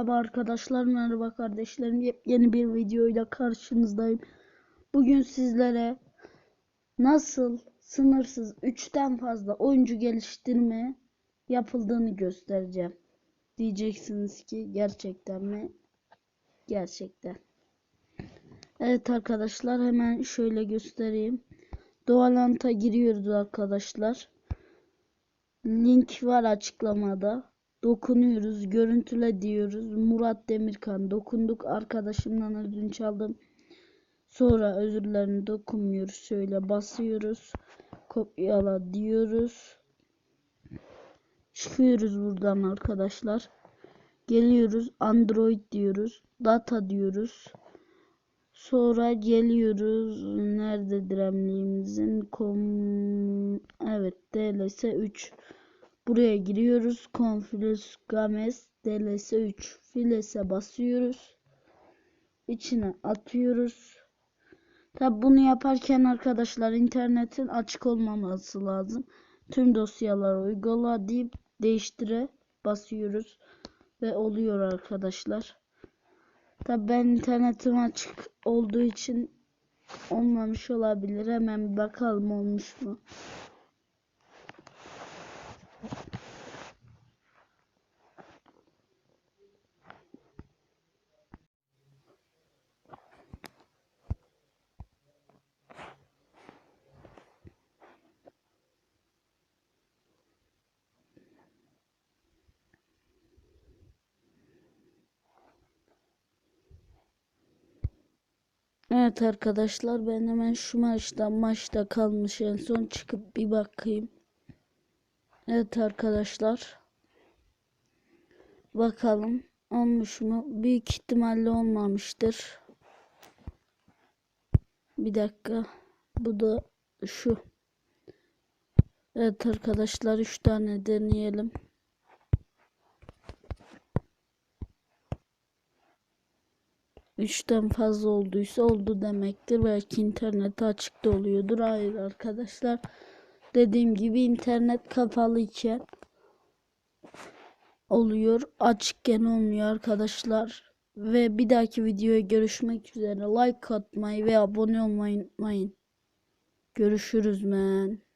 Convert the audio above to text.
Merhaba arkadaşlar, merhaba kardeşlerim. Yepyeni bir videoyla karşınızdayım. Bugün sizlere nasıl sınırsız 3'ten fazla oyuncu geliştirme yapıldığını göstereceğim. Diyeceksiniz ki gerçekten mi? Gerçekten. Evet arkadaşlar hemen şöyle göstereyim. Doğalant'a giriyoruz arkadaşlar. Link var açıklamada. Dokunuyoruz, görüntüle diyoruz. Murat Demirkan dokunduk. Arkadaşımdan ödünç aldım. Sonra özürlerini dokunmuyoruz. Şöyle basıyoruz. Kopyala diyoruz. Çıkıyoruz buradan arkadaşlar. Geliyoruz Android diyoruz. Data diyoruz. Sonra geliyoruz. Nerede RAM'liğimizin kom evet DLS 3. Buraya giriyoruz. Confluence Games DLS 3 filese basıyoruz. İçine atıyoruz. Tabi bunu yaparken arkadaşlar internetin açık olmaması lazım. Tüm dosyaları uygula deyip değiştire basıyoruz ve oluyor arkadaşlar. Tabi ben internetim açık olduğu için olmamış olabilir. Hemen bakalım olmuş mu. Evet arkadaşlar ben hemen şu maçta maçta kalmış en son çıkıp bir bakayım. Evet arkadaşlar. Bakalım olmuş mu? Büyük ihtimalle olmamıştır. Bir dakika. Bu da şu. Evet arkadaşlar 3 tane deneyelim. Üçten fazla olduysa oldu demektir. Belki internet açıkta oluyordur. Hayır arkadaşlar. Dediğim gibi internet kapalı iken oluyor. Açıkken olmuyor arkadaşlar. Ve bir dahaki videoya görüşmek üzere. Like atmayı ve abone olmayı unutmayın. Görüşürüz men.